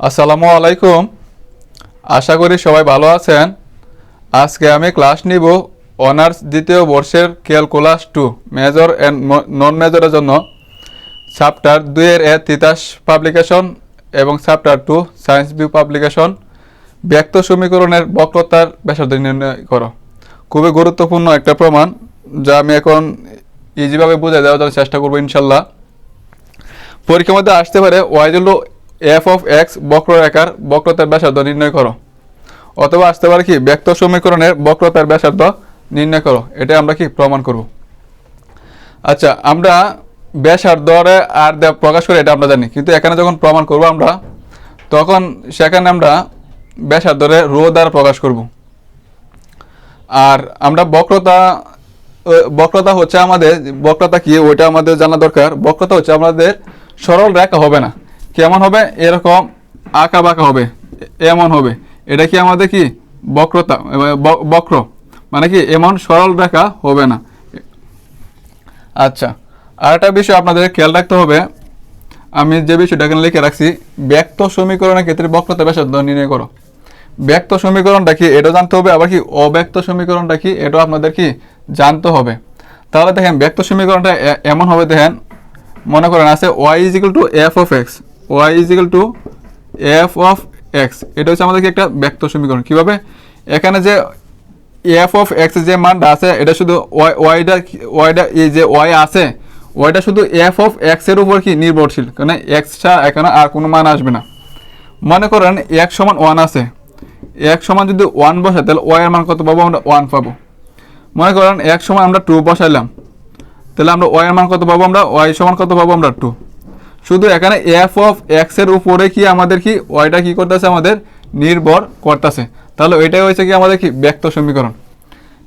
আসসালামু আলাইকুম। আশা করি সবাই ভালো আছেন। আজকে আমি ক্লাস নিব অনার্স দ্বিতীয় বর্ষের calculus two, major and non মেজরের জন্য। চ্যাপ্টার দুইয়ের এ তিতাস পাবলিকেশন এবং chapter two science view publication ব্যক্ত সমীকরণের বক্রতার ব্যাসার্ধ নির্ণয় করো। খুবই গুরুত্বপূর্ণ একটা প্রমাণ, যা আমি এখন ইজিভাবে বুঝে দেওয়ার চেষ্টা করব ইনশাল্লাহ। পরীক্ষার মধ্যে আসতে পারে ওয়াই হল এফ অফ এক্স বক্ররেখার বক্রতার ব্যাসার্ধ নির্ণয় করো। অথবা আসতে পারে কি, ব্যক্ত সমীকরণের বক্রতার ব্যাসার্ধ নির্ণয় করো। এটা আমরা কি প্রমাণ করব? আচ্ছা আমরা ব্যাসার্ধরে আর প্রকাশ করে, এটা আমরা জানি। কিন্তু এখানে যখন প্রমাণ করব আমরা, তখন সেখানে আমরা ব্যাসার্ধরে রো দ্বারা প্রকাশ করব। আর আমরা বক্রতা বক্রতা হচ্ছে আমাদের, বক্রতা কি, ওইটা আমাদের জানা দরকার। বক্রতা হচ্ছে আমাদের সরল রেখা হবে না। কেমন হবে? এরকম আঁকা বাঁকা হবে। এমন হবে। এটা কি আমাদের কি? বক্রতা বক্র। মানে কি? এমন সরল রেখা হবে না। আচ্ছা আর একটা বিষয় আপনাদের খেয়াল রাখতে হবে। আমি যে বিষয়টা এখানে লিখে রাখছি, ব্যক্ত সমীকরণের ক্ষেত্রে বক্রতা ব্যাসার্ধ নির্ণয় করো। ব্যক্ত সমীকরণটা কি? এটা জানতে হবে, আবার কি অব্যক্ত সমীকরণটা কি? এটাও আপনাদের কি জানতে হবে। তাহলে দেখেন, ব্যক্ত সমীকরণটা এমন হবে, দেখেন, মনে করেন আছে y equal to f of x y equal to f of x এটা হচ্ছে আমাদের কি একটা ব্যক্ত সমীকরণ। কীভাবে? এখানে যে এফ অফ এক্স যে মানটা আছে, এটা শুধু ওয়াই ওয়াইটা ওয়াইটা এই যে ওয়াই আছে ওয়াইটা শুধু এফ অফ এক্সের উপর কি নির্ভরশীল? কারণ এক্স ছাড়া এখানে আর কোনো মান আসবে না। মনে করেন এক সমান ওয়ান আছে। এক সমান যদি ওয়ান বসাই, তাহলে ওয়াই এর মান কত পাবো? আমরা ওয়ান পাবো। মনে করেন এক সময় আমরা টু বসাইলাম। তাহলে আমরা ওয়াই এর মান কত পাবো আমরা? ওয়াই সমান কত পাবো আমরা টু শুধু এখানে এফ অফ এক্সের উপরে কি আমাদের কি ওয়াইটা কি করতেছে আমাদের? নির্ভর করতেছে। তাহলে ওইটাই হয়েছে কি আমাদের কি? ব্যক্ত সমীকরণ।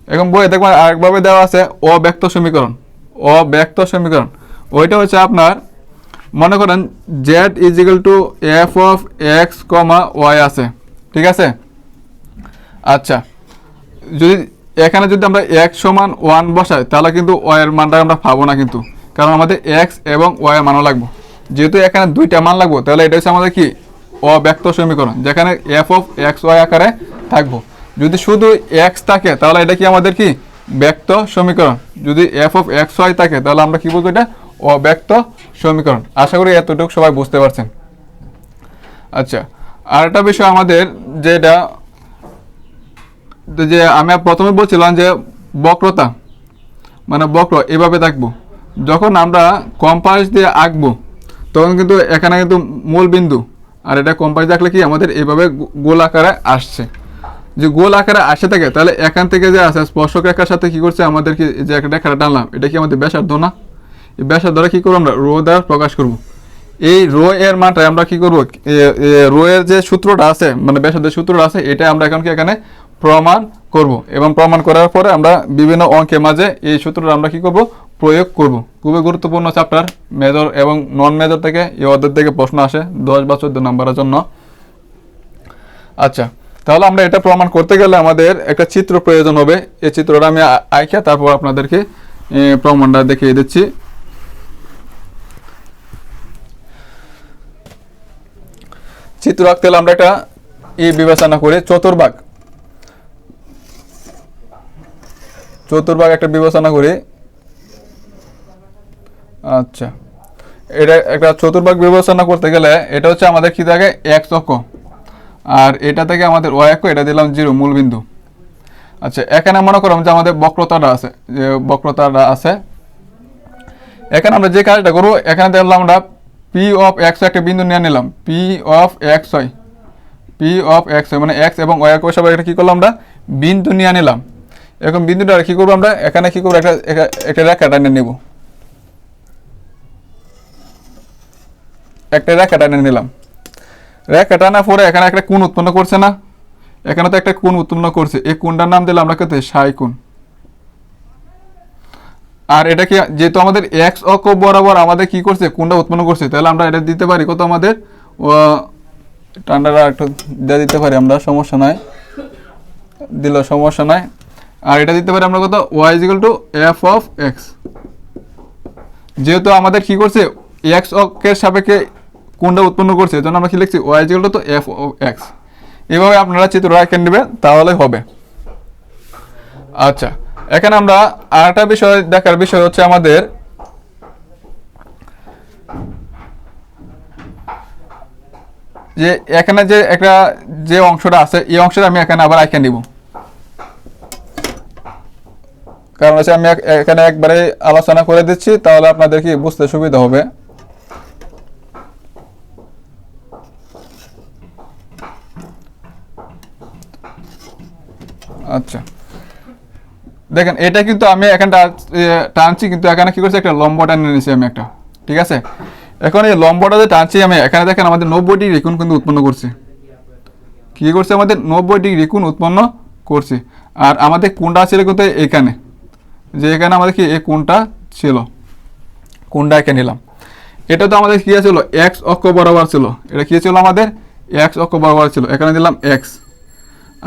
এখন বই দেখবেন আরেকভাবে দেওয়া আছে অব্যক্ত সমীকরণ। অব্যক্ত সমীকরণ। ওইটা হচ্ছে আপনার, মনে করেন z equal to f of x comma y আছে। ঠিক আছে? আচ্ছা। যদি এখানে যদি আমরা এক্স সমান ওয়ান বসাই, তাহলে কিন্তু ওয়াইয়ের মানটা আমরা পাবো না কিন্তু। কারণ আমাদের এক্স এবং ওয়াই এর মানও লাগবো। যেহেতু এখানে দুইটা মান লাগবো, তাহলে এটা হচ্ছে আমাদের কি? অব্যক্ত সমীকরণ, যেখানে এফ অফ এক্স ওয়াই আকারে থাকব। যদি শুধু এক্স থাকে, তাহলে এটা কি আমাদের কি? ব্যক্ত সমীকরণ। যদি এফ অফ এক্স ওয়াই থাকে, তাহলে আমরা কি বলব এটা? অব্যক্ত সমীকরণ। আশা করি এতটুকু সবাই বুঝতে পারছেন। আচ্ছা আর একটা বিষয় আমাদের যেটা যে আমি প্রথমে বলছিলাম যে বক্রতা মানে বক্র, এভাবে থাকব। যখন আমরা কম্পাস দিয়ে আঁকবো তখন কিন্তু এখানে কিন্তু মূল বিন্দু। আর এটা কম্পাস দেখলে কি আমাদের এইভাবে গোল আকারে আসছে। যে গোল আকারে আসে থাকে, তাহলে এখান থেকে যে আসে স্পর্শক রেখার সাথে কি করছে, আমাদের কি যে একটা রেখাটা টানলাম, এটা কি আমাদের ব্যাসার্ধ না? এই ব্যাসার্ধটা কি করব আমরা? রো দ্বারা প্রকাশ করব। এই রো এর মানটা আমরা কি করব? রো এর যে সূত্রটা আছে মানে ব্যাসার্ধের সূত্রটা আছে, এটা আমরা এখন কি এখানে প্রমাণ করব এবং প্রমাণ করার পরে আমরা বিভিন্ন অঙ্কের মাঝে এই সূত্রটা আমরা কি করব? প্রয়োগ করব। খুবই গুরুত্বপূর্ণ চ্যাপ্টার মেজর এবং নন মেজর থেকে এই অধ্যায় থেকে প্রশ্ন আসে দশ বা চোদ্দ নম্বরের জন্য। আচ্ছা তাহলে আমরা এটা প্রমাণ করতে গেলে আমাদের একটা চিত্র প্রয়োজন হবে। এই চিত্রটা আমি আ- আঁকে, তারপর আপনাদেরকে প্রমাণটা দেখিয়ে দিচ্ছি। চিত্র আঁকতে আমরা একটা ই বিবেচনা করে, চতুর্ভাগ। চতুর্ভাগ একটা বিবেচনা করি। আচ্ছা। এটা একটা চতুর্ভাগ বিবেচনা করতে গেলে এটা হচ্ছে আমাদের কি থাকে? এক অক্ষ। আর এটা থেকে আমাদের ওয়াই অক্ষ, এটা দিলাম জিরো, মূল বিন্দু। আচ্ছা এখানে মনে করলাম যে আমাদের বক্রতাটা আছে, যে বক্রতাটা আছে। এখানে আমরা যে কাজটা করব, এখানে দেখলাম আমরা পি অফ এক্স একটা বিন্দু নিয়ে নিলাম। P of x y p of x y মানে এক্স এবং ওয়াই অক্ষ সবাই এটা কী করলাম আমরা? বিন্দু নিয়ে নিলাম। এখন বিন্দুটা কী করব আমরা? এখানে কী করব? একটা, একটা- রেখা টেনে নেব। একটা রেখা টানে নিলাম। রেখা টানার পরে এখানে একটা কোণ উৎপন্ন করছে না? এখানে তো একটা কোণ উৎপন্ন করছে। এই কোণটার নাম দিলাম আমরা কত সাই কোণ। আর এটা কি, যেহেতু আমাদের এক্স অক্ষ বরাবর আমাদের কি করছে? কোনটা উৎপন্ন করছে। তাহলে আমরা এটা দিতে পারি কত আমাদের? টান্ডারা একটু দিয়ে দিতে পারি আমরা, সমস্যা নাই। দিল সমস্যা নাই। আর এটা দিতে পারি আমরা কত? Y equal to f of x যেহেতু আমাদের কি করছে? এক্স অক্ষের সাপেক্ষে কোনটা উৎপন্ন করছে, এজন্য আমরা কি লিখছি? ওয়াই ইজিক্যাল টু তো এফ ও এক্স এভাবে আপনারা চিত্র এঁকে নেবেন, তাহলে হবে। আচ্ছা এখানে আমরা আরেকটা বিষয় দেখার বিষয় হচ্ছে আমাদের যে এখানে যে একটা যে অংশটা আছে, এই অংশটা আমি এখানে আবার আঁকে নিব। কারণ হচ্ছে আমি এখানে একবারে আলোচনা করে দিচ্ছি, তাহলে আপনাদের কি বুঝতে সুবিধা হবে? আচ্ছা। দেখেন, এটা কিন্তু আমি এখানে টানছি, কিন্তু এখানে কি করছি, একটা লম্ব টানে নিয়েছি আমি একটা, ঠিক আছে? এখন এই লম্বটা যে টানছি আমি, এখানে দেখেন আমাদের নব্বই ডিগ্রি কোণ কিন্তু উৎপন্ন করছি। কি করছে আমাদের? নব্বই ডিগ্রি কোণ উৎপন্ন করছি। আর আমাদের কোনটা ছিল কিন্তু এখানে যে এখানে আমাদের কি এই কোনটা ছিল? কোনটা এঁকে নিলাম। এটা তো আমাদের কী ছিল এক্স অক্ষ বরাবর ছিল। এটা কি ছিল আমাদের? এক্স অক্ষ বরাবর ছিল। এখানে দিলাম এক্স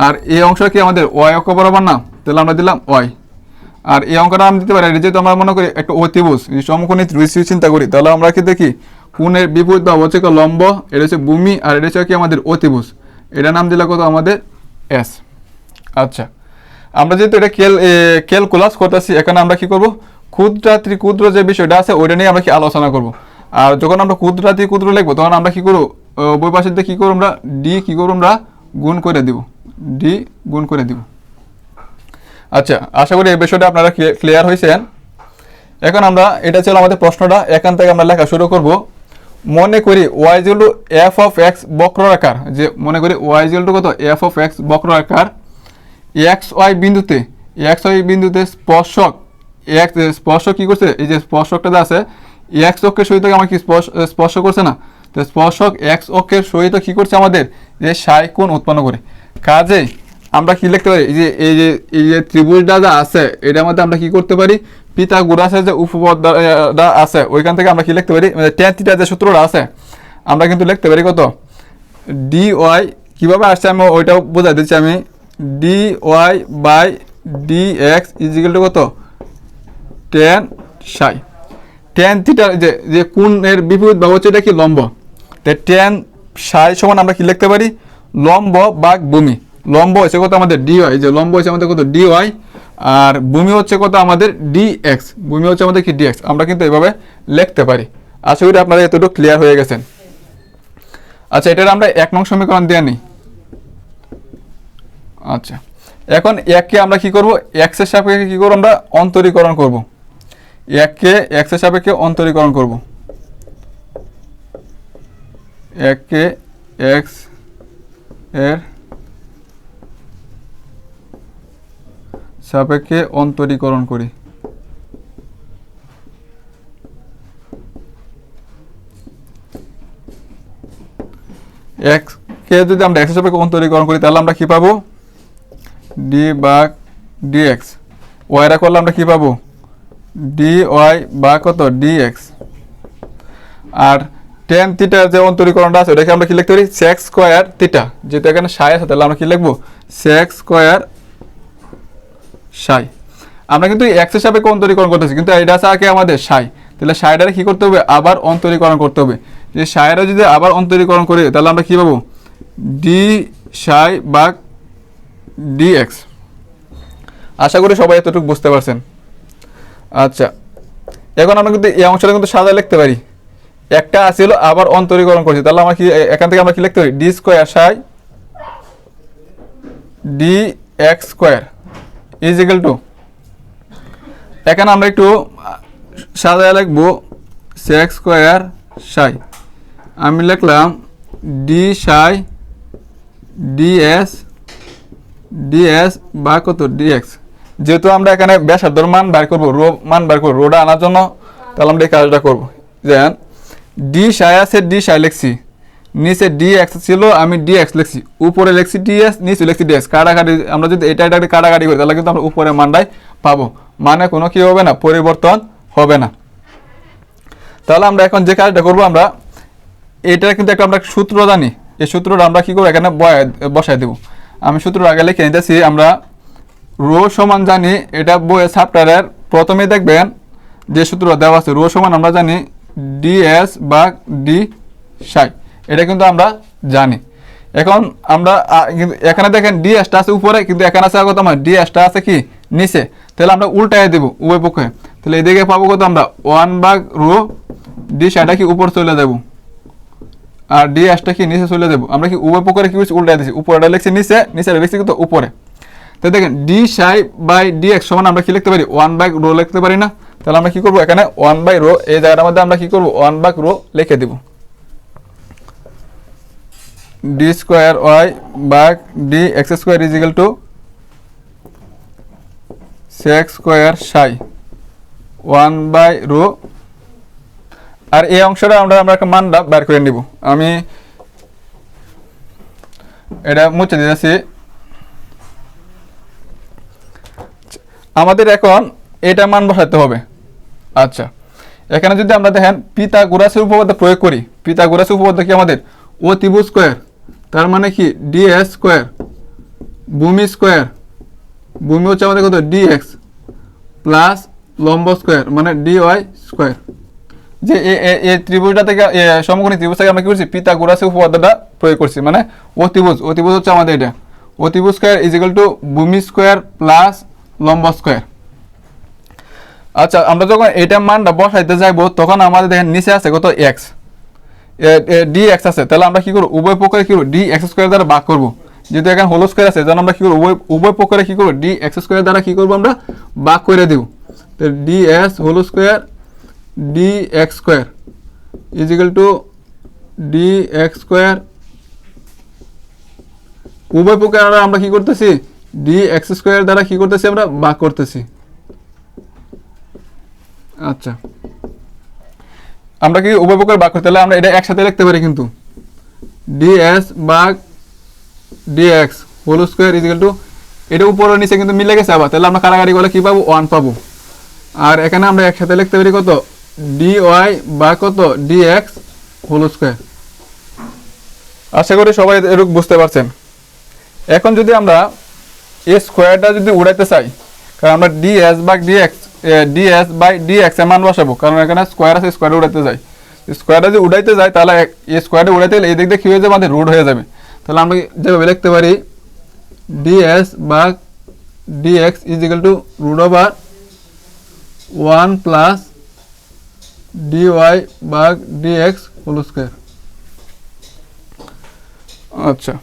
আর এই অংশ কি আমাদের? ওয়াই অক্ষ বরাবর না? তাহলে আমরা দিলাম ওয়াই আর এই অঙ্কটা আমরা দিতে পারি, এটা যেহেতু আমরা মনে করি একটা অতিভুজ, যদি সমকোণী ত্রিভুজ চিন্তা করি, তাহলে আমরা কি দেখি? কোণের বিপরীত বা হচ্ছে লম্ব, এটা হচ্ছে ভূমি, আর এটা হচ্ছে কি আমাদের অতিভুজ। এটা নাম দিলে কত? আমাদের এস আচ্ছা। আমরা যেহেতু এটা কেল ক্যালকুলাস করতেছি, এখানে আমরা কি করব? ক্ষুদ্র যে বিষয়টা আছে, ওইটা নিয়ে আমরা কি আলোচনা করব। আর যখন আমরা ক্ষুদ্র লিখব, তখন আমরা কি করব? বই পাশের দিয়ে কী করব আমরা? ডি কি করব আমরা? গুণ করে দিব। ডি গুণ করে দিব। আচ্ছা আশা করি এই বিষয়টা আপনারা ক্লিয়ার হয়েছেন এখন আমরা, এটা ছিল আমাদের প্রশ্নটা। এখান থেকে আমরা লেখা শুরু করব। মনে করি ওয়াই জিল এফ অফ এক্স বক্ররাকার যে, মনে করি ওয়াই জিল কত? এফ অফ এক্স বক্ররাকার এক্স ওয়াই বিন্দুতে এক্স ওয়াই বিন্দুতে স্পর্শক এক্স স্পর্শ কি করছে? এই যে স্পর্শকটা যে আছে এক্স অক্ষের সহিত আমার কি স্পর্শ স্পর্শ করছে না? তো স্পর্শক এক্স অক্ষের সহিত কি করছে আমাদের? যে সাই কোণ উৎপন্ন করে। কাজে আমরা কি লিখতে পারি? যে, এই যে এই যে ত্রিভুজটা যা আছে, এটার মধ্যে আমরা কি করতে পারি? পিতা গুরাসের যে উপপদটা আছে, ওইখান থেকে আমরা কি লিখতে পারি? টেন থিটার যে সূত্রটা আছে, আমরা কিন্তু লিখতে পারি কত? ডি ওয়াই কীভাবে আসছে আমি ওইটাও বোঝাই দিচ্ছি আমি। D y by d x equal to কত? টেন সাই টেন থিটার যে যে কোণের বিপরীত বা হচ্ছে এটা কি? লম্ব। তো টেন সাই সমান আমরা কি লিখতে পারি? লম্ব বা ভূমি। লম্ব হচ্ছে কত আমাদের ডি ওয়াই যে লম্ব হচ্ছে আমাদের কত? ডি ওয়াই আর ভূমি হচ্ছে কত আমাদের ডি এক্স ভূমি হচ্ছে আমাদের কি ডি এক্স আমরা কিন্তু এভাবে লিখতে পারি। আশা করি আপনারা এতটুকু ক্লিয়ার হয়ে গেছেন আচ্ছা এটার আমরা এক নং সমীকরণ দিয়ে নিই। আচ্ছা। এখন এককে আমরা কি করব? এক্সের সাপেক্ষে কি করব আমরা? অন্তরীকরণ করব। এককে এক্সের সাপেক্ষে অন্তরীকরণ করব। এককে এক্সের সাপেক্ষে অন্তরীকরণ করি। এক্স কে যদি আমরা এক্সের সাপেক্ষে অন্তরীকরণ করি, তাহলে আমরা কি পাবো? ডি বা ডিএক্স ওয়াইরা করলে আমরা কি পাবো? ডি ওয়াই বা কত? ডিএক্স আর টেন থিটার যে অন্তরীকরণটা আছে, ওটাকে আমরা কি লিখতে পারি? সেক্স স্কোয়ার থিটা যেহেতু এখানে সাই আছে, তাহলে আমরা কি লিখব? সেক্স স্কোয়ার সাই আমরা কিন্তু এক্সের সাপেক্ষে অন্তরীকরণ করতেছি, কিন্তু এটা আছে আগে আমাদের সাই তাহলে সাইডারে কি করতে হবে? আবার অন্তরীকরণ করতে হবে। যে সাইরা যদি আবার অন্তরীকরণ করি, তাহলে আমরা কি পাবো? ডি সাই বা ডিএক্স আশা করি সবাই এতটুকু বুঝতে পারছেন। আচ্ছা এখন আমরা কিন্তু এই অংশটা কিন্তু সাদা লিখতে পারি। একটা আসছিল আবার অন্তরীকরণ করছি। তাহলে আমরা কি এখান থেকে আমরা কি লিখতে পারি? D square psi d x square is equal to এখানে আমরা একটু সাদা লিখব সেক্স স্কোয়ার সাই। আমি লিখলাম ডি সাই ডি ডিএস ডিএস বা কত ডিএক্স যেহেতু আমরা এখানে ব্যাসার্ধর মান বার করব, রো মান বার করব, রোটা আনার জন্য, তাহলে আমরা এই কাজটা করব। যেন ডি সাই আছে ডি সাই লিখছি। নিচে ডি এক্স ছিল, আমি ডি এক্স লিখছি। উপরে লিখছি ডিএস নিচে লিখছি ডিএক্স কাটাকাটি, আমরা যদি এটা এটা কাটাকাটি করি, তাহলে কিন্তু আমরা উপরে মানটাই পাবো। মানে কোনো কি হবে না, পরিবর্তন হবে না। তাহলে আমরা এখন যে কাজটা করব আমরা, এটা কিন্তু একটা আমরা সূত্র জানি। এই সূত্রটা আমরা কি করব? এখানে বসাই দেবো। আমি সূত্র আগে লিখে নিতেছি, আমরা রো সমান জানি, এটা বইয়ের চ্যাপ্টারের প্রথমে দেখবেন যে সূত্র দেওয়া আছে, রো সমান আমরা জানি ডিএস বা ডি সাই এটা কিন্তু আমরা জানি। এখন আমরা এখানে দেখেন ডি এসটা আছে উপরে, কিন্তু এখানে আছে কত আমার ডি এসটা আছে কি? নিচে। তাহলে আমরা উল্টায় দেবো উভয় পক্ষে। তাহলে এদিকে পাবো কত আমরা? ওয়ান বাঘ রো ডি সাইটা কি? উপর চলে যাব। আর ডি এসটা কি? নিচে চলে যাব। আমরা কি উভয় পক্ষে কি করছি? উল্টায় দিচ্ছি উপরেটা লিখছি নিচে নিচে লিখছি কিন্তু উপরে। তো দেখেন D Sai by D x সমান আমরা কি লিখতে পারি? ওয়ান বাই রো লিখতে পারি না। তাহলে আমরা কি করব এখানে? ওয়ান বাই রো এই জায়গাটার মধ্যে আমরা কি করব? ওয়ান বাই রো লিখে দিব। D square y by d x square is equal to sec square psi one by rho আর এই অংশটা আমরা আমরা একটা মানটা বের করে নিব। আমি এটা মুছে দিতেছি। আমাদের এখন এটা মান বসাতে হবে। আচ্ছা এখানে যদি আমরা দেখেন পিতা গোরাসের উপপাদ্য প্রয়োগ করি পিতা গোরাসের উপপাদ্য কি আমাদের? ও ত্রিভুজ স্কোয়ার, তার মানে কি? ডিএস স্কোয়ার, ভূমি স্কোয়ার, ভূমি হচ্ছে আমাদের কত? ডিএক্স প্লাস লম্ব স্কোয়ার মানে ডিওয়াই স্কোয়ার। যে এই ত্রিভুজটা থেকে সমকোণী ত্রিভুজ থেকে আমরা কি করছি? পিতা গোরাসের উপপাদ্যটা প্রয়োগ করছি মানে অতিভুজ অতিভুজ হচ্ছে আমাদের এটা। অতিভুজ স্কোয়ার ইজ ইকাল টু ভূমি স্কোয়ার প্লাস লম্ব স্কোয়ার আচ্ছা আমরা যখন এটা মানটা বসাইতে যাইবো, তখন আমাদের দেখেন নিচে আছে কত? এক্স ডি এক্স আছে। তাহলে আমরা কি করব? উভয় পক্ষে কি করব? ডি এক্স স্কোয়ার দ্বারা ভাগ করব। যেহেতু এখানে হোল স্কোয়ার আছে যেন আমরা কি করব? উভয় উভয় পক্ষে কি করব? ডি এক্স স্কোয়ার দ্বারা কি করব আমরা? ভাগ করে দিব। D S whole square D X square is equal to D X square উভয় পক্ষে আমরা- কি করতেছি? ডি এক্স স্কোয়ার দ্বারা কি করতেছি আমরা? ভাগ করতেছি। আচ্ছা। আমরা কি উভয় পক্ষের ভাগ করতে আমরা এটা একসাথে লিখতে পারি কিন্তু। ডিএস ভাগ DX whole square is equal to এটা উপরে নিচে কিন্তু মিলে গেছে আবার। তাহলে আমরা কারাগারি করলে কি পাবো? ওয়ান পাবো। আর এখানে আমরা একসাথে লিখতে পারি কত? ডি ওয়াই বা কত? ডিএক্স হোল স্কোয়ার আশা করি সবাই এরকম বুঝতে পারছেন। এখন যদি আমরা এ স্কোয়ারটা যদি উড়াইতে চাই, কারণ আমরা D S by DS by DX DS by DX এর মান বসাবো, কারণ এখানে স্কোয়ার আছে, স্কোয়ারে উড়াইতে যায় স্কোয়ারটা যদি উড়াইতে যায় তাহলে এই স্কোয়ারটা উড়াইতে গেলে এই দিক দিয়ে কী হয়ে যাবে? আমাদের রুট হয়ে যাবে। তাহলে আমরা যেভাবে লিখতে পারি DS by DX is equal to root over one plus DY by DX whole square আচ্ছা।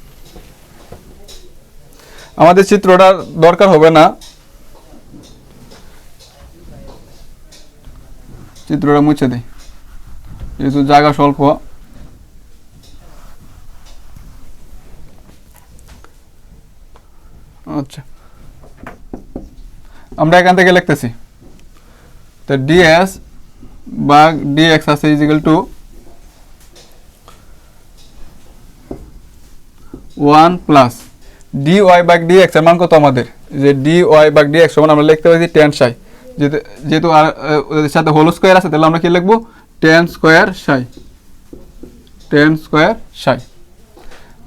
আমাদের চিত্রটার দরকার হবে না। চিত্রটা মুছে দিই। যেহেতু জায়গা স্বল্প। আচ্ছা। আমরা এখান থেকে লিখতেছি। তো ডিএস বা ডিএক্স আছে is equal to one plus D Y by D এক্সের মান কত আমাদের? যে D Y by D X সমান আমরা লিখতে পারি টেন সাই যেহেতু ওদের সাথে হোল স্কোয়ার আছে, তাহলে আমরা কি লিখব? Tan square psi tan square psi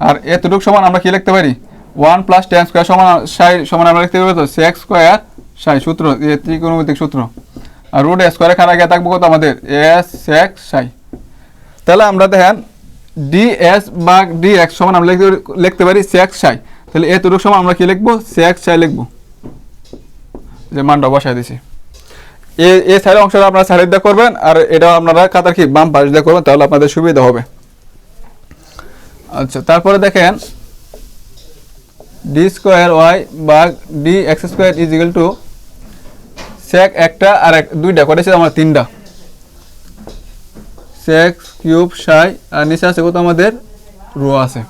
আর এতটুকু সমান আমরা কি লিখতে পারি? ওয়ান প্লাস টেন স্কোয়ার সমান সাই সমান আমরা লিখতে পারি তো সেক্স স্কোয়ার সাই সূত্র ত্রিকোণমিতিক সূত্র। আর রুট স্কোয়ারে খারা গিয়ে থাকব কত? আমাদের এস সেক্স সাই তাহলে আমরা দেখেন D S by D X সমান আমরা লিখতে পারি- সেক্স সাই তাহলে এ এতটুকু সমান আমরা কি লিখব? সেক্স সাই লিখব। যে মানটা বসাই দিছি। এই সাইডের অংশটা আপনারা সাইড দিয়ে করবেন, আর এটা আপনারা খাতার কি বাম পাশ দিয়ে করবেন, তাহলে আপনাদের সুবিধা হবে। আচ্ছা তারপরে দেখেন D square Y by D X square is to sec একটা আর এক, দুইটা করেছে আমার তিনটা? সেক কিউব সাই আর নিচে আছে কত আমাদের? রো আছে।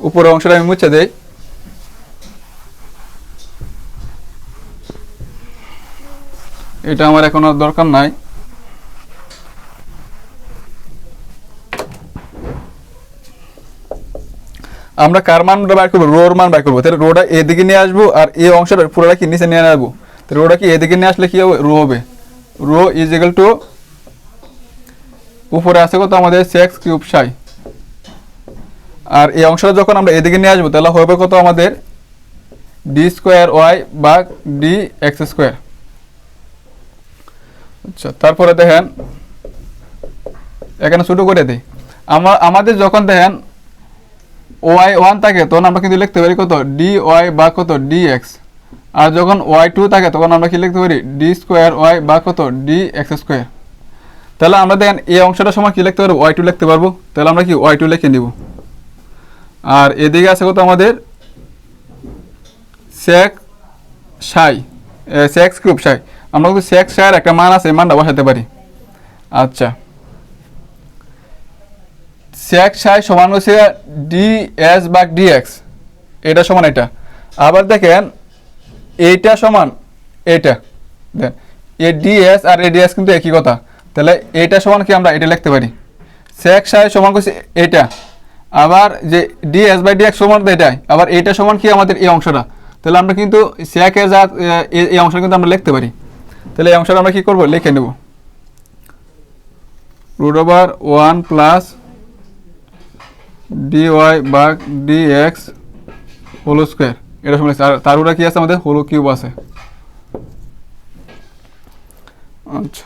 উপরের অংশটা আমি মুছে দেই। এটা আমার এখন আর দরকার নাই। আমরা কার মানটা বার করব? রোর মান বার করব। তাহলে রোটা এদিকে নিয়ে আসব আর এই অংশটা পুরোটা কি নিচে নিয়ে আসব? তাহলে রোটা কি এদিকে নিয়ে আসলে কি হবে? রো হবে। রো ইজ ইকাল টু উপরে আছে কত? আমাদের সেক্স কিউব সাই আর এই অংশটা যখন আমরা এদিকে নিয়ে আসব, তাহলে হবে কত আমাদের? D square Y by D X square আচ্ছা তারপরে দেখেন, এখানে ছোটো করে দিই। আমার আমাদের যখন দেখেন ওয়াই ওয়ান থাকে, তখন আমরা কিন্তু লিখতে পারি কত? ডি ওয়াই বা কত? ডি এক্স আর যখন ওয়াই টু থাকে, তখন আমরা কি লিখতে পারি? ডি স্কোয়ার ওয়াই বা কত? D X square. তাহলে আমরা দেখেন, এই অংশটার সময় কি লিখতে পারব? ওয়াই টু লিখতে পারব। তাহলে আমরা কি ওয়াই টু লিখে নিব? আর এদিকে আছে কত আমাদের? সেক সাই সেক্স গ্রুপ সাই আমরা কিন্তু সেক্স সাইয়ের একটা মান আছে মানটা বসাতে পারি। আচ্ছা। সেক্স সাই সমান হচ্ছে D S by D X এটা সমান এটা। আবার দেখেন, এইটা সমান এইটা। দেন এ ডিএস আর এডিএস কিন্তু একই কথা। তাহলে এইটা সমান কি আমরা এটা লিখতে পারি? সেক্স সাই সমান করছি এইটা। আবার যে ডিএস বাই ডিএক্স সমান তো এটাই। আবার এইটা সমান কি আমাদের এই অংশটা? তাহলে আমরা কিন্তু সেক এর যা এ- এই অংশটা কিন্তু আমরা লিখতে পারি। তাহলে এই অংশটা আমরা কি করব? লিখে নেব। Root over one plus D Y by D X whole square এটা সময় আর তার উপরে কি আছে আমাদের? হোলো কিউব আছে। আচ্ছা।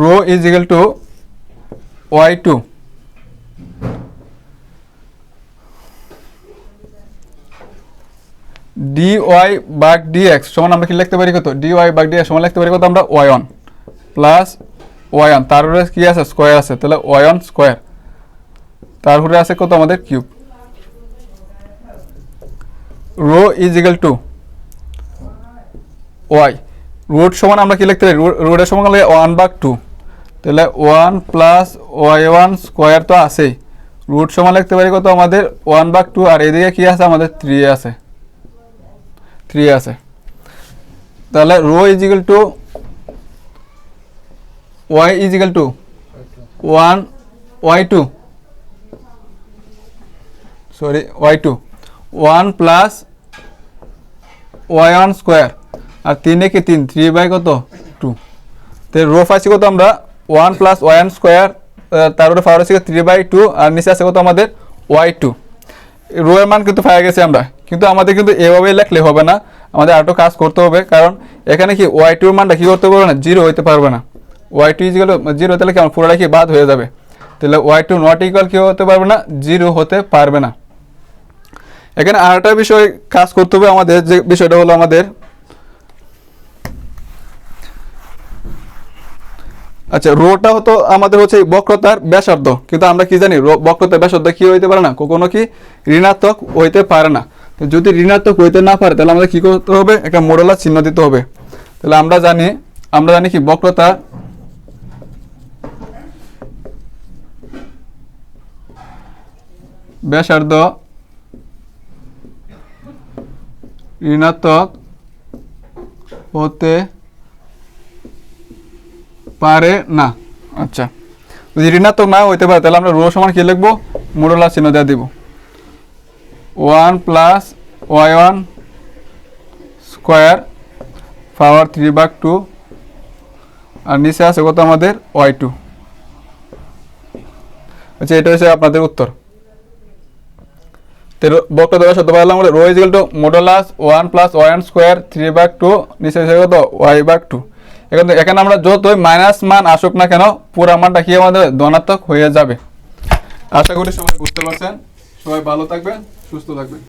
Rho is equal to Y two D Y by D X সমান আমরা কি লিখতে পারি কত? D Y by D X সমান লিখতে পারি কত আমরা? ওয়াই ওয়ান প্লাস ওয়াই তার উপরে কি আছে? স্কোয়ার আছে। তাহলে ওয়াই ওয়ান স্কোয়ার তার উপরে আছে কত আমাদের? Cube rho is equal to Y root সমান আমরা কি লিখতে পারি? রুটের সমান হলে ওয়ান বাগ টু তাহলে one plus Y one square তো আছেই। রুট সমান লিখতে পারি কত আমাদের? ওয়ান বাগ টু আর এদিকে কি আছে? আমাদের থ্রি আছে। থ্রি আছে। তাহলে rho is equal to Y is equal to one Y two sorry Y two one plus Y one square আর তিনে কি তিন থ্রি বাই কত? টু তো রো পাচ্ছি কত আমরা? One plus Y one square তারপরে পাওয়ার আছে থ্রি বাই টু আর নিচে আছে কত আমাদের? ওয়াই টু রো এর মান কিন্তু পেয়ে গেছি আমরা। কিন্তু আমাদের কিন্তু এভাবে লেখলে হবে না। আমাদের আরেকটু কাজ করতে হবে, কারণ এখানে কি ওয়াই টুর মানটা কী করতে পারবে না? জিরো হইতে পারবে না। ওয়াই টু ইজিক্যাল জিরো তাহলে কেমন পুরোটা কি বাদ হয়ে যাবে? তাহলে ওয়াই টু নট ইকুয়াল কি হতে পারবে না? জিরো হতে পারবে না। এখানে আরেকটা বিষয় কাজ করতে হবে আমাদের, যে বিষয়টা হলো আমাদের। আচ্ছা রোটা হতো আমাদের হচ্ছে বক্রতার ব্যাসার্ধ। কিন্তু আমরা কি জানি বক্রতার ব্যাসার্ধ কি হইতে পারে না? কখনো কি ঋণাত্মক হইতে পারে না। যদি ঋণাত্মক হইতে না পারে, তাহলে আমাদের কি করতে হবে? একটা মোডলার চিহ্ন দিতে হবে। তাহলে আমরা জানি আমরা জানি কি, বক্রতা ব্যাসার্ধ ঋণাত্মক হতে পারে না। আচ্ছা যদি ঋণাত্মক না হইতে পারে, তাহলে আমরা রো সমান কি লিখব? মোডলার চিহ্ন দিয়ে দিব। One plus Y one square power three by two. আর নিচে আছে কত আমাদের? Y two. আচ্ছা এটা হচ্ছে আপনাদের উত্তর। বক্তা দেওয়া সত্য পারলাম আমরা। Rho is equal to modulus one plus one square three by two নিচে আছে কত? ওয়াই বাক টু এখানে এখানে আমরা যতই মাইনাস মান আসুক না কেন, পুরো মানটা কি আমাদের ধনাত্মক হয়ে যাবে। আশা করি সবাই বুঝতে পারছেন। সবাই ভালো থাকবেন। সুস্থ থাকবেন।